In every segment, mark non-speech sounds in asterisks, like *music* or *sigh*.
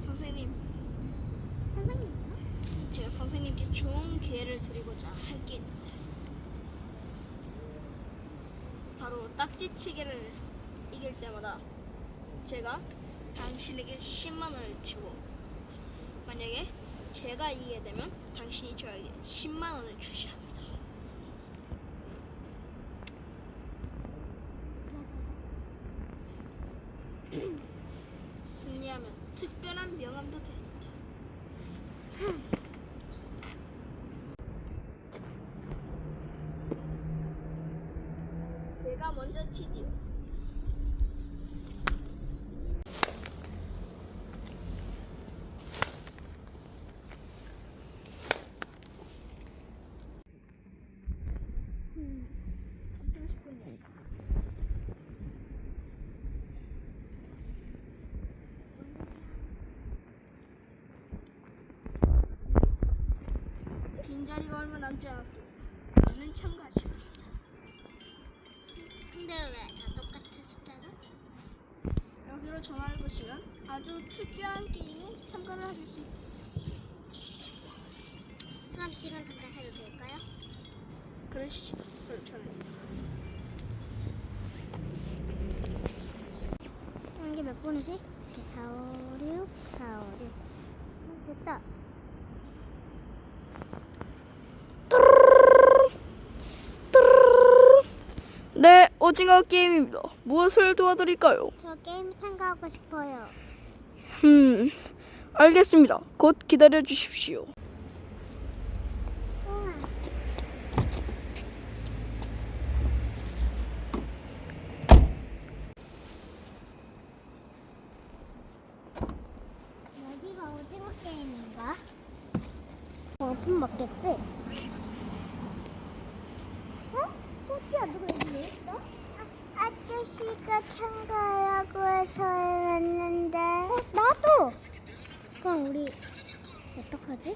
선생님 선생님. 제가 선생님께 좋은 기회를 드리고자 할 게 있는데 바로 딱지치기를 이길 때마다 제가 당신에게 10만 원을 주고 만약에 제가 이기게 되면 당신이 저에게 10만 원을 주셔야 합니다. 승리하면 특별한 명함도 드립니다. 제가 먼저 치지요. 음, 30분이요. 빈자리가 얼마 남지 않았습니다. 얼른 참가하시오. 근데 왜 다 똑같은 숫자죠? 여기로 전화를 거시면 아주 특이한 게임에 참가를 하실 수 있습니다. 그럼 지금 당장 해도 될까요? 그러시죠. 저는 이게 몇 번이지? 이렇게 4, 5, 6, 4, 5, 6. 음, 됐다. 네, 오징어 게임입니다. 무엇을 도와드릴까요? 저 게임 참가하고 싶어요. 음, 알겠습니다. 곧 기다려 주십시오. 우와. 여기가 오징어 게임인가? 오픈 맞겠지? 어? 꽃이야 누가 여기 있어? 아, 아저씨가 참가하라고 해서 왔는데 어? 나도! 그럼 우리 어떡하지?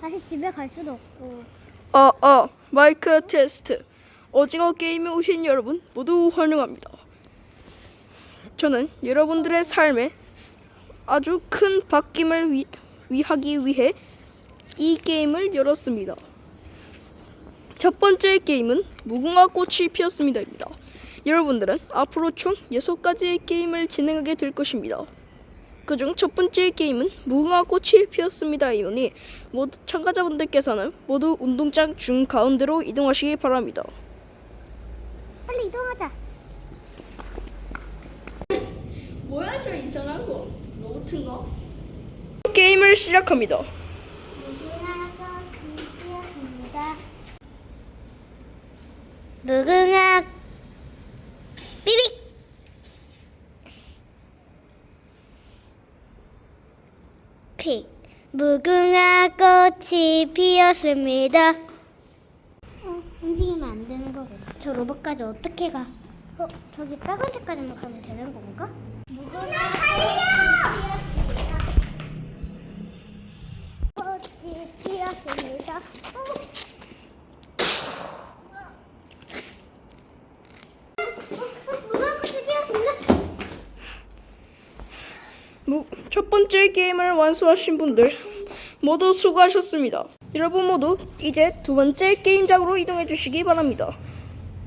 다시 집에 갈 수도 없고 아, 아, 마이크 테스트. 오징어 게임에 오신 여러분 모두 환영합니다. 저는 여러분들의 삶에 아주 큰 바뀜을 위, 위하기 위해 이 게임을 열었습니다. 첫 번째 게임은 무궁화 꽃이 피었습니다입니다. 여러분들은 앞으로 총 6가지의 게임을 진행하게 될 것입니다. 그중 첫 번째 게임은 무궁화 꽃이 피었습니다 이오니 모두 참가자분들께서는 모두 운동장 중 가운데로 이동하시기 바랍니다. 빨리 이동하자 뭐야 저 이상한 거? 로봇인 거? 게임을 시작합니다. 무궁화가 지피었습니다 무궁화 삐빅 픽 무궁화 꽃이 피었습니다 어, 움직이면 안 되는 거고 저 로봇까지 어떻게 가? 어, 저기 빨간색까지만 가면 되는 건가? 무궁화 꽃이 피었습니다. 무궁화 꽃이 피었습니다. 무, 첫 번째 게임을 완수하신 분들 모두 수고하셨습니다. 여러분 모두 이제 두 번째 게임장으로 이동해 주시기 바랍니다.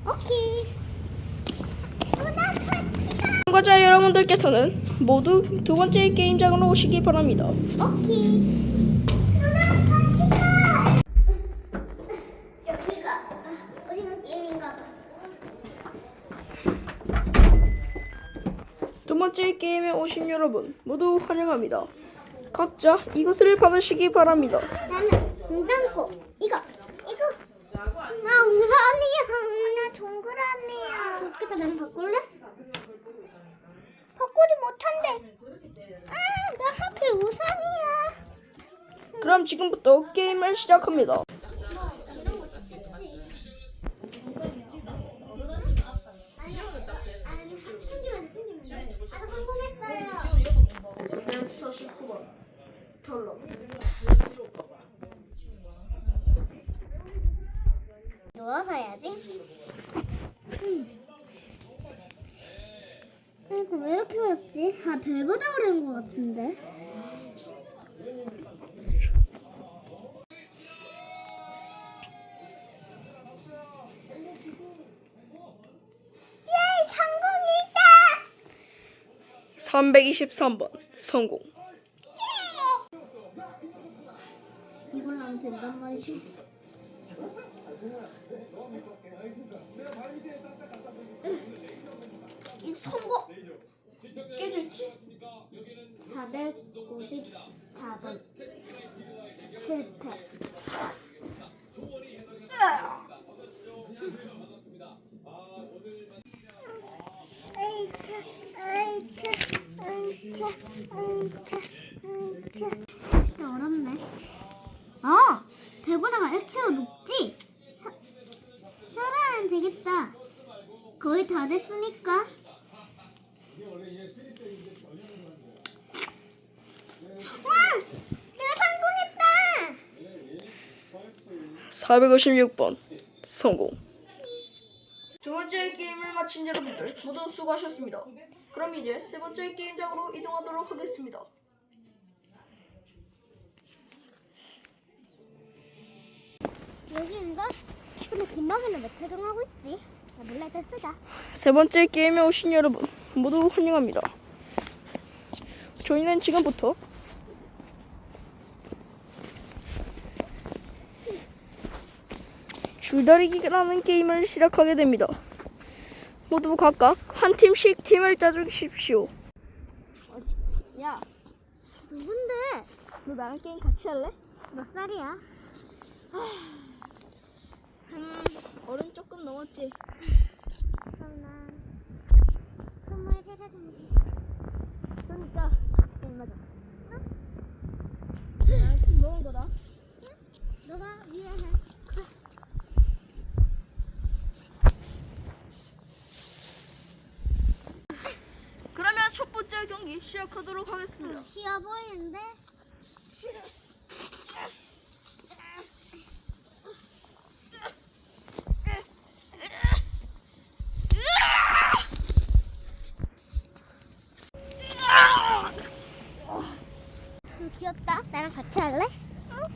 오케이. 참가자 여러분들께서는 모두 두 번째 게임장으로 오시기 바랍니다. 오케이. 누나 같이 가. 여기가 오징어 게임인가 봐. 두 번째 게임에 오신 여러분 모두 환영합니다. 각자 이것을 받으시기 바랍니다. 나는 동당고 이거 이거 나 우산이야 나 동그라미야 좋겠다 나랑 바꿀래? 바꾸지 못한대 아나 하필 우산이야 그럼 지금부터 게임을 시작합니다. 누워서야지. 음. 음, 이거 왜 이렇게 어렵지? 아 별보다 어려운 것 같은데 323번 성공. 이걸로 하면 된단 말이지. 이 성공. 깨졌지? 454번 실패. 진짜 어렵네. 어! 대보다가 X로 높지? 혈안 되겠다. 거의 다 됐으니까. 와! 내가 성공했다! 456번 성공. 두 번째 게임을 마친 여러분들 모두 수고하셨습니다. 그럼 이제 세 번째 게임장으로 이동하도록 하겠습니다. 여기인가? 근데 김학이는 왜 착용하고 있지? 나 몰라 일단 쓰자. 세 번째 게임에 오신 여러분 모두 환영합니다. 저희는 지금부터 줄다리기라는 게임을 시작하게 됩니다. 모두 각각 한 팀씩 팀을 짜주십시오. 야, 누군데? 너 나랑 게임 같이 할래? 몇 살이야? *sighs* 음, 어른 조금 넘었지. 그럼 난 스물세 살 정도. 그러니까 게임 맞아. 나팀 먹은 거다. 너가 위에 해. 그래. 그러면 첫 번째 경기 시작하도록 하겠습니다. 쉬어 보이는데? 음, 귀엽다. 나랑 같이 할래? 어?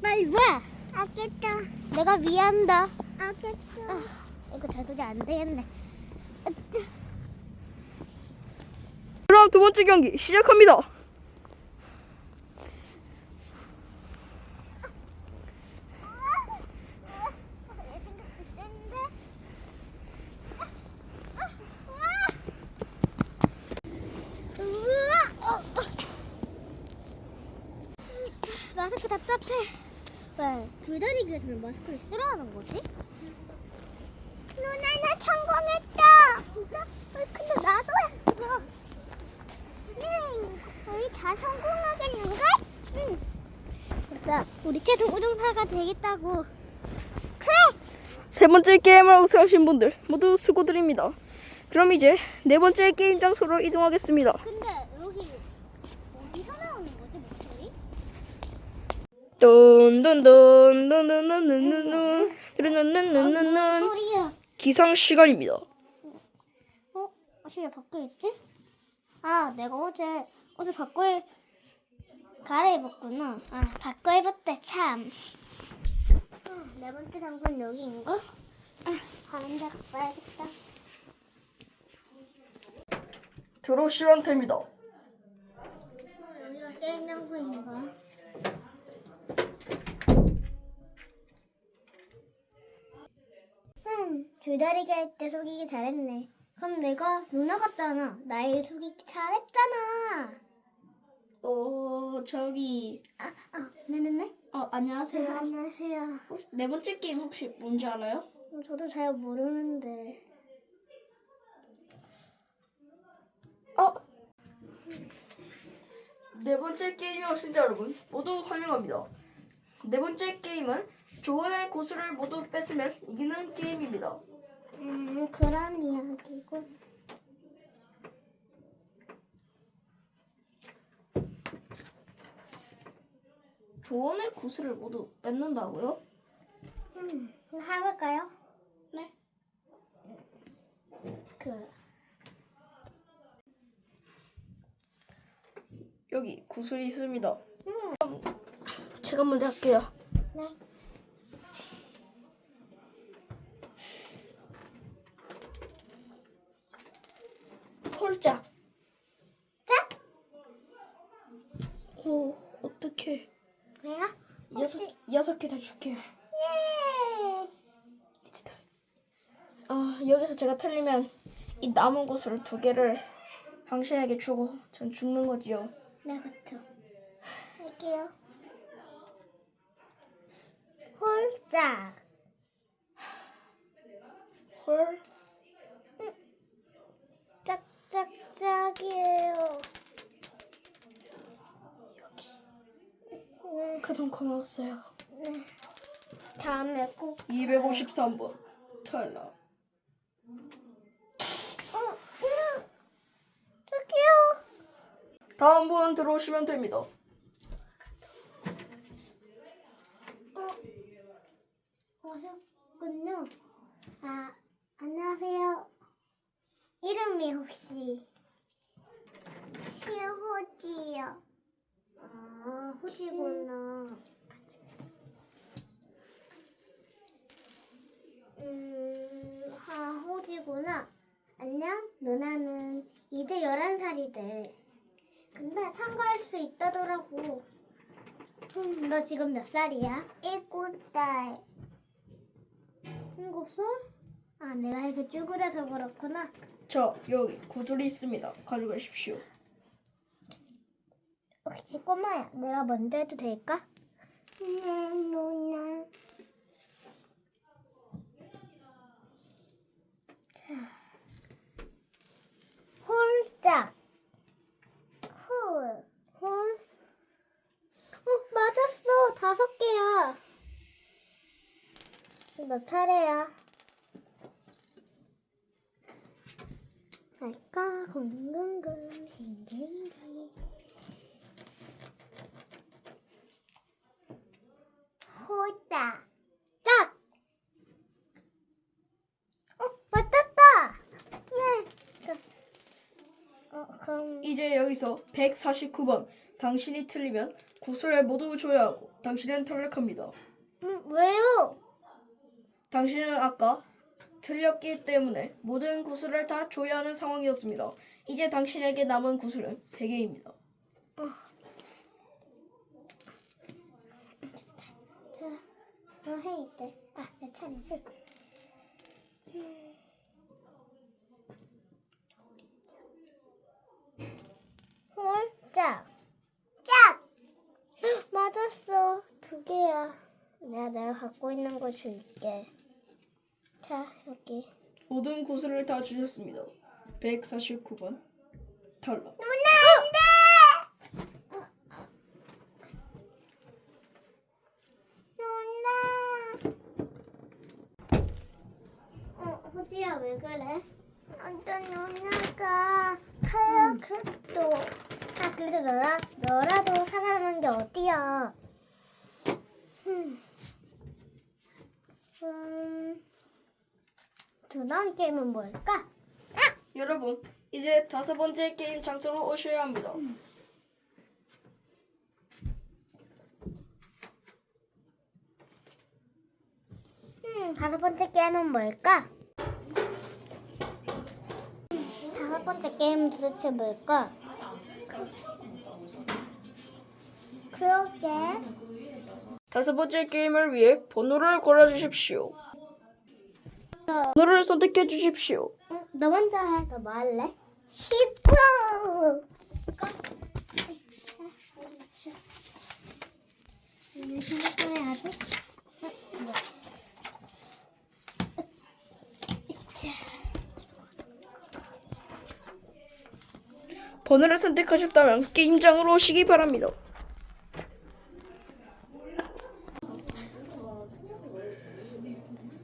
빨리 와. 알겠다. 내가 위한다. 알겠어. 아, 이거 자도잘안 되겠네. 그럼 두 번째 경기 시작합니다. 내 생각도 센데? 마스크 답답해. 왜 줄다리기에서는 마스크를 쓰라는 거지? 누나 나 성공했다. 진짜? 어, 근데 나도 했어. 응. 우리 다 성공하겠는걸? 응. 맞아. 우리 우등사가 되겠다고. 그래. 세 번째 게임을 우승하신 분들 모두 수고드립니다. 그럼 이제 네 번째 게임 장소로 이동하겠습니다. 근데 여기 어디서 나오는 거지 목소리? 뚠뚠뚠뚠뚠뚠뚠 뭔 뚜루뚠뚠뚠뚠 소리야? 기상 시간입니다. 어? 아시가 밖에 있지? 아 내가 어제 어제 바꿔 갈아입었구나. 아 바꿔 입었대 참. 어, 네 번째 장소는 여기인가? 아 다른 데 가봐야겠다. 드로 시간대입니다. 어, 여기가 게임 장소인가? 음, 줄다리기 할 때 속이기 잘했네. 그럼 내가 누나 같잖아. 나이 속이기 잘했잖아. 어 저기 아, 아, 네네네. 어 네, 안녕하세요. 안녕하세요. 혹시 네 번째 게임 혹시 뭔지 알아요? 음, 저도 잘 모르는데. 어. 네 번째 오신 여러분 모두 환영합니다. 네 번째 게임은 조언의 고수를 모두 뺏으면 이기는 게임입니다. 음, 그런 이야기고. 조언의 구슬을 모두 뺏는다고요? 음, 해볼까요? 네. 그 여기 구슬이 있습니다. 음. 제가 먼저 할게요. 네. 홀짝. 짝? 오, 어떡해. 왜요? 여섯 여섯 개 다 줄게. 예. 이제 다. 아 여기서 제가 틀리면 이 남은 구슬 두 개를 당신에게 주고 전 죽는 거지요. 네, 그렇죠. 할게요. 홀짝. 헐. 짝짝짝이에요. 네, 그동 고마웠어요. 네. 다음에 꼭. 253번 탈락. 어. 다음 분 들어오시면 됩니다. 어. 오셨군요. 아, 안녕하세요. 이름이 혹시 시호지요. 아, 호지구나. 음, 아, 호지구나. 안녕? 누나는 이제 11살이대. 근데 참가할 수 있다더라고. 음, 너 지금 몇 살이야? 일곱 살. 일곱 살? 아, 내가 이렇게 쭈그려서 그렇구나. 자 여기 구슬이 있습니다. 가져가십시오. 혹시 꼬마야, 내가 먼저 해도 될까? 네, 누나. 자, 홀짝. 홀. 홀. 어, 맞았어. 다섯 개야. 너 차례야. 알까? 궁금금 싱싱기. 호다. 짝. 어, 맞았다. 예. 어, 그럼 이제 여기서 149번 당신이 틀리면 구슬을 모두 줘야 하고 당신은 탈락합니다. 음, 왜요? 당신은 아까 틀렸기 때문에 모든 구슬을 다 줘야 하는 상황이었습니다. 이제 당신에게 남은 구슬은 3개입니다. 자, 너 해 이때. 아, 내 차례지. 음. 홀짝. 짝. 맞았어. 두 개야. 내가 내가 갖고 있는 거 줄게. 자, 여기. 모든 구슬을 다 주셨습니다. 149번 탈락. 누나. 어, 호지야 왜 그래? 어떤 누나가 하얗게도. 아, 그래도 너라 너라도 살아남은 게 어디야? 음. 음. 두 다음 게임은 뭘까? 여러분, 이제 다섯 번째 게임 장소로 오셔야 합니다. 음, 다섯 번째 게임은 뭘까? 다섯 번째 게임은 도대체 뭘까? 그러게. 다섯 번째 게임을 위해 번호를 걸어주십시오. 번호를 선택해 주십시오. 응, 너 먼저 해. 너 뭐 할래? 히프! 이제 생각해야지. 어, 이거. 자, 번호를 선택하셨다면 게임장으로 오시기 바랍니다.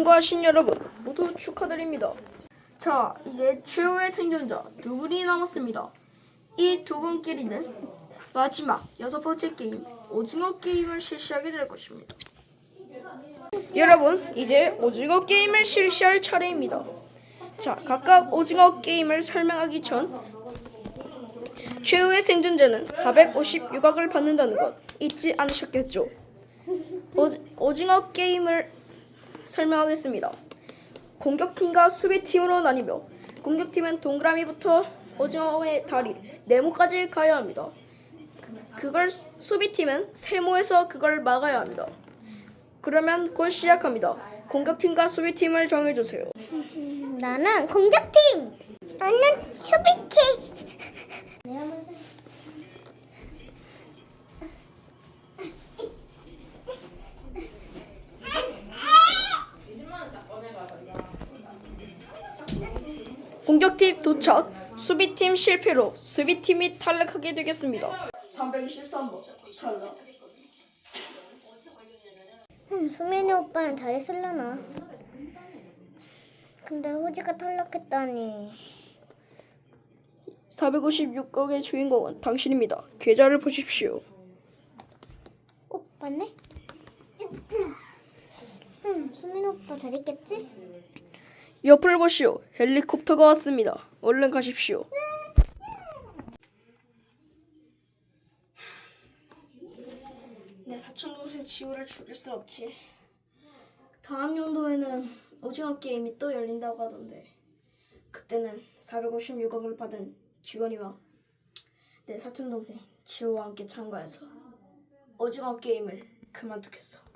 통과하신 여러분 모두 축하드립니다. 자, 이제 최후의 생존자 두 분이 남았습니다. 이 두 분끼리는 마지막 여섯 번째 게임 오징어 게임을 실시하게 될 것입니다. 여러분, 이제 오징어 게임을 실시할 차례입니다. 자, 각각 오징어 게임을 설명하기 전 최후의 생존자는 450 유각을 받는다는 것 잊지 않으셨겠죠? 오, 오징어 게임을 설명하겠습니다. 공격팀과 수비팀으로 나뉘며 공격팀은 동그라미부터 오징어의 다리, 네모까지 가야 합니다. 그걸 수비팀은 세모에서 그걸 막아야 합니다. 그러면 곧 시작합니다. 공격팀과 수비팀을 정해주세요. 나는 공격팀. 나는 수비팀. 내가 먼저. 공격팀 도착, 수비팀 실패로 수비팀이 탈락하게 되겠습니다. 323번 탈락. 음, 수민이 오빠는 잘했을라나. 근데 호지가 탈락했다니. 456억의 주인공은 당신입니다. 계좌를 보십시오. 어, 맞네? 음, 수민 오빠 잘했겠지? 옆을 보시오. 헬리콥터가 왔습니다. 얼른 가십시오. 내 사촌 동생 지우를 죽일 순 없지. 다음 연도에는 오징어 게임이 또 열린다고 하던데 그때는 456억을 받은 지원이와 내 사촌 동생 지우와 함께 참가해서 오징어 게임을 그만두겠어.